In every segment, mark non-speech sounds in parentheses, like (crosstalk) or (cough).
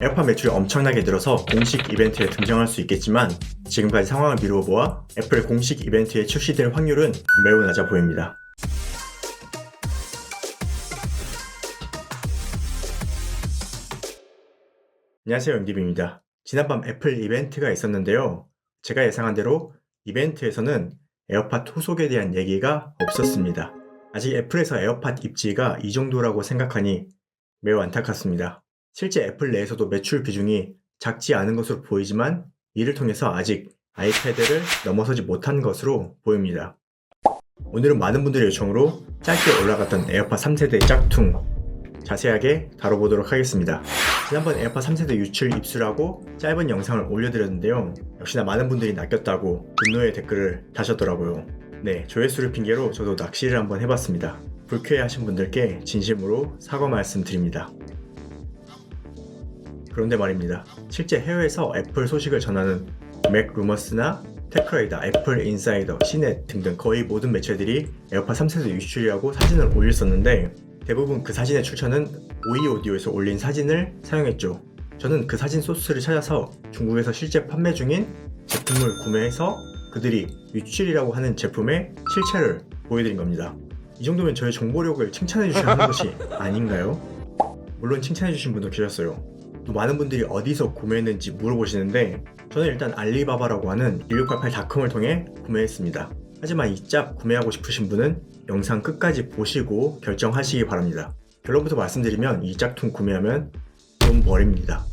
에어팟 매출이 엄청나게 늘어서 공식 이벤트에 등장할 수 있겠지만 지금까지 상황을 미루어 보아 애플 공식 이벤트에 출시될 확률은 매우 낮아 보입니다. 안녕하세요 영디비입니다. 지난밤 애플 이벤트가 있었는데요. 제가 예상한 대로 이벤트에서는 에어팟 후속에 대한 얘기가 없었습니다. 아직 애플에서 에어팟 입지가 이 정도라고 생각하니 매우 안타깝습니다. 실제 애플 내에서도 매출 비중이 작지 않은 것으로 보이지만 이를 통해서 아직 아이패드를 넘어서지 못한 것으로 보입니다. 오늘은 많은 분들의 요청으로 짧게 올라갔던 에어팟 3세대 짝퉁 자세하게 다뤄보도록 하겠습니다. 지난번 에어팟 3세대 유출 입수라고 짧은 영상을 올려드렸는데요. 역시나 많은 분들이 낚였다고 분노의 댓글을 다셨더라고요. 네, 조회수를 핑계로 저도 낚시를 한번 해봤습니다. 불쾌해하신 분들께 진심으로 사과 말씀드립니다. 그런데 말입니다. 실제 해외에서 애플 소식을 전하는 맥 루머스나 테크레이더, 애플 인사이더, 시넷 등등 거의 모든 매체들이 에어팟 3세대 유출이라고 사진을 올렸었는데 대부분 그 사진의 출처는 오이 오디오에서 올린 사진을 사용했죠. 저는 그 사진 소스를 찾아서 중국에서 실제 판매 중인 제품을 구매해서 그들이 유출이라고 하는 제품의 실체를 보여드린 겁니다. 이 정도면 저의 정보력을 칭찬해 주셔야 하는 것이 (laughs) 아닌가요? 물론 칭찬해 주신 분도 계셨어요. 또 많은 분들이 어디서 구매했는지 물어보시는데 저는 일단 알리바바라고 하는 1688닷컴을 통해 구매했습니다. 하지만 이 짭 구매하고 싶으신 분은 영상 끝까지 보시고 결정하시기 바랍니다. 결론부터 말씀드리면 이 짝퉁 구매하면 돈 버립니다.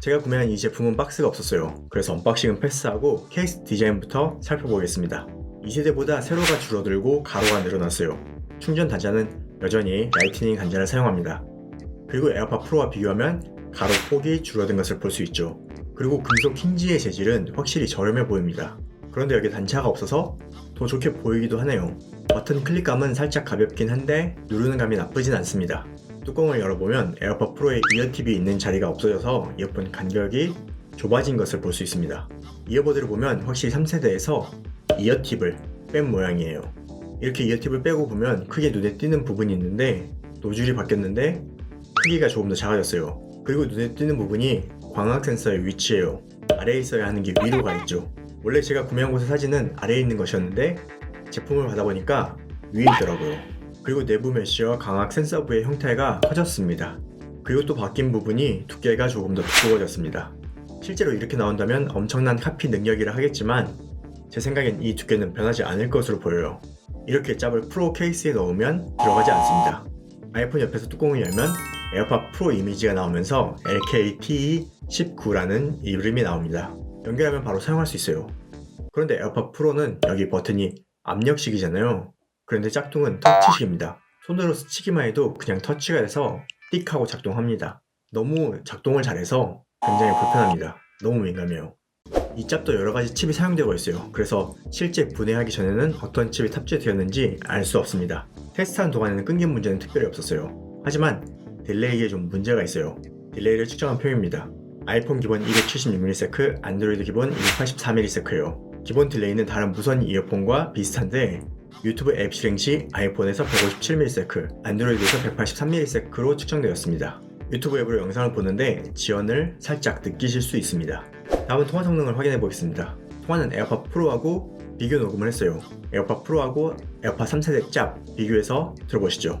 제가 구매한 이 제품은 박스가 없었어요. 그래서 언박싱은 패스하고 케이스 디자인부터 살펴보겠습니다. 2세대보다 세로가 줄어들고 가로가 늘어났어요. 충전 단자는 여전히 라이트닝 단자를 사용합니다. 그리고 에어팟 프로와 비교하면 가로 폭이 줄어든 것을 볼 수 있죠. 그리고 금속 힌지의 재질은 확실히 저렴해 보입니다. 그런데 여기 단차가 없어서 더 좋게 보이기도 하네요. 버튼 클릭감은 살짝 가볍긴 한데 누르는 감이 나쁘진 않습니다. 뚜껑을 열어보면 에어팟 프로의 이어팁이 있는 자리가 없어져서 이어폰 간격이 좁아진 것을 볼 수 있습니다. 이어버드를 보면 확실히 3세대에서 이어팁을 뺀 모양이에요. 이렇게 이어팁을 빼고 보면 크게 눈에 띄는 부분이 있는데 노즐이 바뀌었는데 크기가 조금 더 작아졌어요. 그리고 눈에 띄는 부분이 광학 센서의 위치예요. 아래에 있어야 하는 게 위로 가 있죠. 원래 제가 구매한 곳의 사진은 아래에 있는 것이었는데 제품을 받아보니까 위에 있더라고요. 그리고 내부 메쉬와 광학 센서 부의 형태가 커졌습니다. 그리고 또 바뀐 부분이 두께가 조금 더 두꺼워졌습니다. 실제로 이렇게 나온다면 엄청난 카피 능력이라 하겠지만 제 생각엔 이 두께는 변하지 않을 것으로 보여요. 이렇게 짭을 프로 케이스에 넣으면 들어가지 않습니다. 아이폰 옆에서 뚜껑을 열면 에어팟 프로 이미지가 나오면서 LKTE19라는 이름이 나옵니다. 연결하면 바로 사용할 수 있어요. 그런데 에어팟 프로는 여기 버튼이 압력식이잖아요. 그런데 짝퉁은 터치식입니다. 손으로 스치기만 해도 그냥 터치가 돼서 띡 하고 작동합니다. 너무 작동을 잘해서 굉장히 불편합니다. 너무 민감해요. 이 짭도 여러 가지 칩이 사용되고 있어요. 그래서 실제 분해하기 전에는 어떤 칩이 탑재되었는지 알 수 없습니다. 테스트하는 동안에는 끊긴 문제는 특별히 없었어요. 하지만 딜레이에 좀 문제가 있어요. 딜레이를 측정한 표입니다. 아이폰 기본 276ms, 안드로이드 기본 284ms/예요. 기본 딜레이는 다른 무선 이어폰과 비슷한데 유튜브 앱 실행 시 아이폰에서 157ms, 안드로이드에서 183ms/로 측정되었습니다. 유튜브 앱으로 영상을 보는데 지연을 살짝 느끼실 수 있습니다. 다음은 통화 성능을 확인해 보겠습니다. 통화는 에어팟 프로하고 비교 녹음을 했어요. 에어팟 프로하고 에어팟 3세대 짭 비교해서 들어보시죠.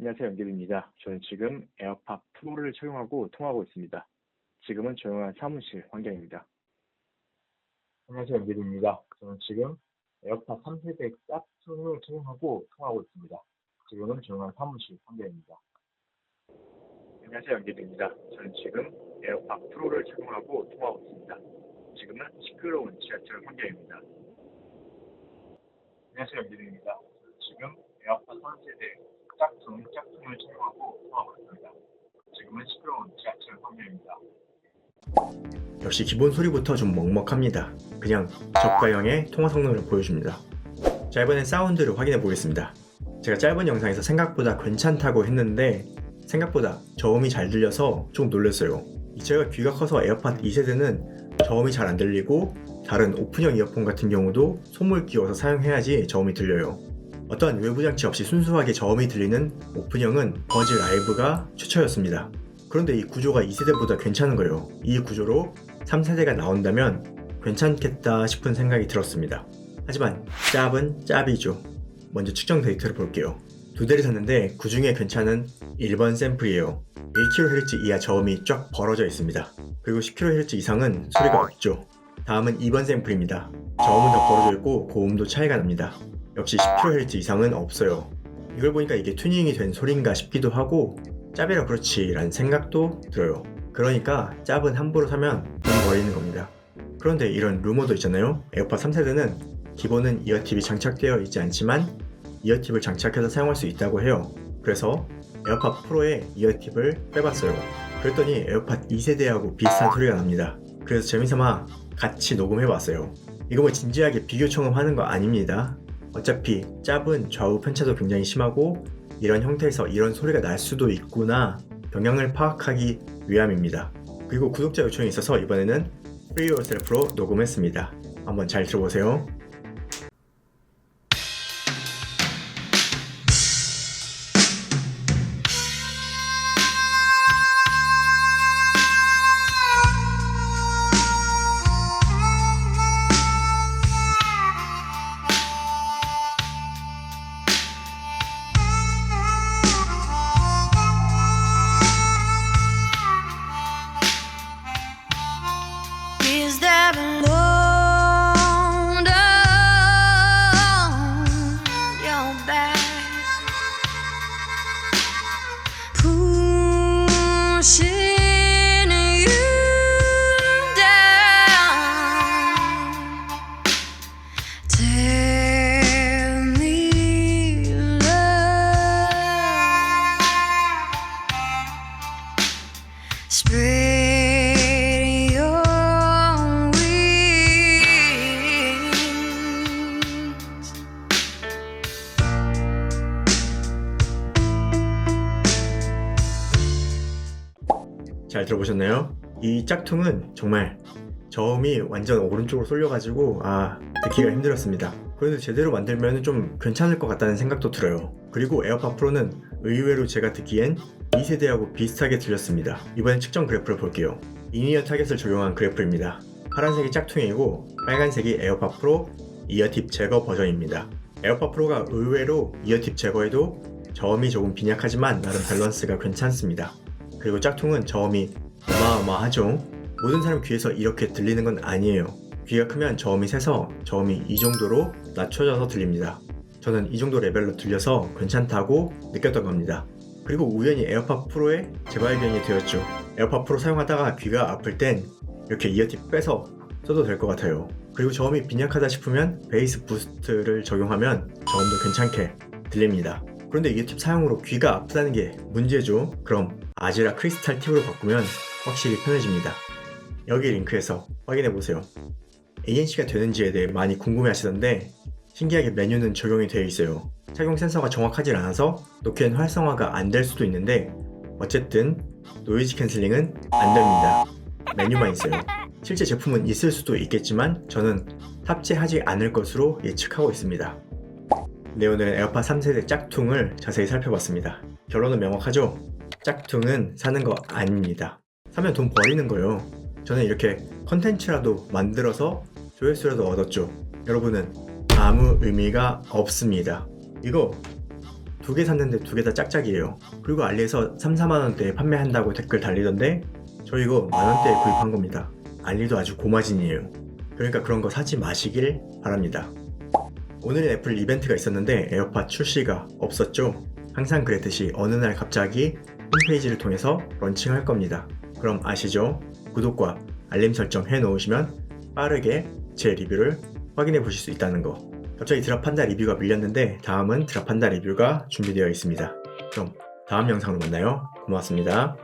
안녕하세요. 연길입니다. 저는 지금 에어팟 프로를 착용하고 통화하고 있습니다. 지금은 조용한 사무실 환경입니다. 안녕하세요. 연길입니다. 저는 지금 에어팟 3세대 짝퉁을 착용하고 통화하고 있습니다. 지금은 조용한 사무실 환경입니다. 안녕하세요. 연길입니다. 저는 지금 에어팟 프로를 착용하고 통화하고 있습니다. 지금은 시끄러운 지하철 환경입니다. 안녕하세요. 연길입니다. 저는 지금 에어팟 3세대 짝퉁, 짝퉁을 착용하고 통화하고 있습니다. 지금은 시끄러운 지하철 환경입니다. 역시 기본 소리부터 좀 먹먹합니다. 그냥 저가형의 통화 성능을 보여줍니다. 자 이번엔 사운드를 확인해 보겠습니다. 제가 짧은 영상에서 생각보다 괜찮다고 했는데 생각보다 저음이 잘 들려서 좀 놀랐어요. 제가 귀가 커서 에어팟 2세대는 저음이 잘 안 들리고 다른 오픈형 이어폰 같은 경우도 손을 끼워서 사용해야지 저음이 들려요. 어떠한 외부 장치 없이 순수하게 저음이 들리는 오픈형은 버즈 라이브가 최초였습니다. 그런데 이 구조가 2세대보다 괜찮은 거예요. 이 구조로 3세대가 나온다면 괜찮겠다 싶은 생각이 들었습니다. 하지만 짭은 짭이죠. 먼저 측정 데이터를 볼게요. 두 대를 샀는데 그 중에 괜찮은 1번 샘플이에요. 1kHz 이하 저음이 쫙 벌어져 있습니다. 그리고 10kHz 이상은 소리가 없죠. 다음은 2번 샘플입니다. 저음은 더 벌어져 있고 고음도 차이가 납니다. 역시 10kHz 이상은 없어요. 이걸 보니까 이게 튜닝이 된 소리인가 싶기도 하고 짭이라 그렇지 라는 생각도 들어요. 그러니까 짭은 함부로 사면 돈 버리는 겁니다. 그런데 이런 루머도 있잖아요. 에어팟 3세대는 기본은 이어팁이 장착되어 있지 않지만 이어팁을 장착해서 사용할 수 있다고 해요. 그래서 에어팟 프로에 이어팁을 빼봤어요. 그랬더니 에어팟 2세대하고 비슷한 소리가 납니다. 그래서 재미삼아 같이 녹음해봤어요. 이거 뭐 진지하게 비교 청음하는 거 아닙니다. 어차피 짭은 좌우 편차도 굉장히 심하고 이런 형태에서 이런 소리가 날 수도 있구나 영향을 파악하기 위함입니다. 그리고 구독자 요청이 있어서 이번에는 Yourself로 녹음했습니다. 한번 잘 들어보세요. 잘 들어보셨나요? 이 짝퉁은 정말 저음이 완전 오른쪽으로 쏠려가지고 아 듣기가 힘들었습니다. 그래도 제대로 만들면 좀 괜찮을 것 같다는 생각도 들어요. 그리고 에어팟 프로는 의외로 제가 듣기엔 2세대하고 비슷하게 들렸습니다. 이번엔 측정 그래프를 볼게요. 이니어 타겟을 적용한 그래프입니다. 파란색이 짝퉁이고 빨간색이 에어팟 프로 이어팁 제거 버전입니다. 에어팟 프로가 의외로 이어팁 제거에도 저음이 조금 빈약하지만 나름 밸런스가 괜찮습니다. 그리고 짝퉁은 저음이 어마어마하죠. 모든 사람 귀에서 이렇게 들리는 건 아니에요. 귀가 크면 저음이 세서 저음이 이 정도로 낮춰져서 들립니다. 저는 이 정도 레벨로 들려서 괜찮다고 느꼈던 겁니다. 그리고 우연히 에어팟 프로에 재발견이 되었죠. 에어팟 프로 사용하다가 귀가 아플 땐 이렇게 이어팁 빼서 써도 될 것 같아요. 그리고 저음이 빈약하다 싶으면 베이스 부스트를 적용하면 저음도 괜찮게 들립니다. 그런데 이어팁 사용으로 귀가 아프다는 게 문제죠. 그럼 아지라 크리스탈 팁으로 바꾸면 확실히 편해집니다. 여기 링크에서 확인해 보세요. ANC가 되는지에 대해 많이 궁금해 하시던데 신기하게 메뉴는 적용이 되어 있어요. 착용 센서가 정확하지 않아서 노캔 활성화가 안 될 수도 있는데 어쨌든 노이즈 캔슬링은 안 됩니다. 메뉴만 있어요. 실제 제품은 있을 수도 있겠지만 저는 탑재하지 않을 것으로 예측하고 있습니다. 네, 오늘은 에어팟 3세대 짝퉁을 자세히 살펴봤습니다. 결론은 명확하죠? 짝퉁은 사는 거 아닙니다. 사면 돈 버리는 거예요. 저는 이렇게 컨텐츠라도 만들어서 조회수라도 얻었죠. 여러분은 아무 의미가 없습니다. 이거 두 개 샀는데 두 개 다 짝짝이에요. 그리고 알리에서 3, 4만 원대에 판매한다고 댓글 달리던데 저 이거 만 원대에 구입한 겁니다. 알리도 아주 고마진이에요. 그러니까 그런 거 사지 마시길 바랍니다. 오늘은 애플 이벤트가 있었는데 에어팟 출시가 없었죠. 항상 그랬듯이 어느 날 갑자기 홈페이지를 통해서 런칭할 겁니다. 그럼 아시죠? 구독과 알림 설정 해 놓으시면 빠르게 제 리뷰를 확인해 보실 수 있다는 거. 갑자기 드랍한다 리뷰가 밀렸는데 다음은 드랍한다 리뷰가 준비되어 있습니다. 그럼 다음 영상으로 만나요. 고맙습니다.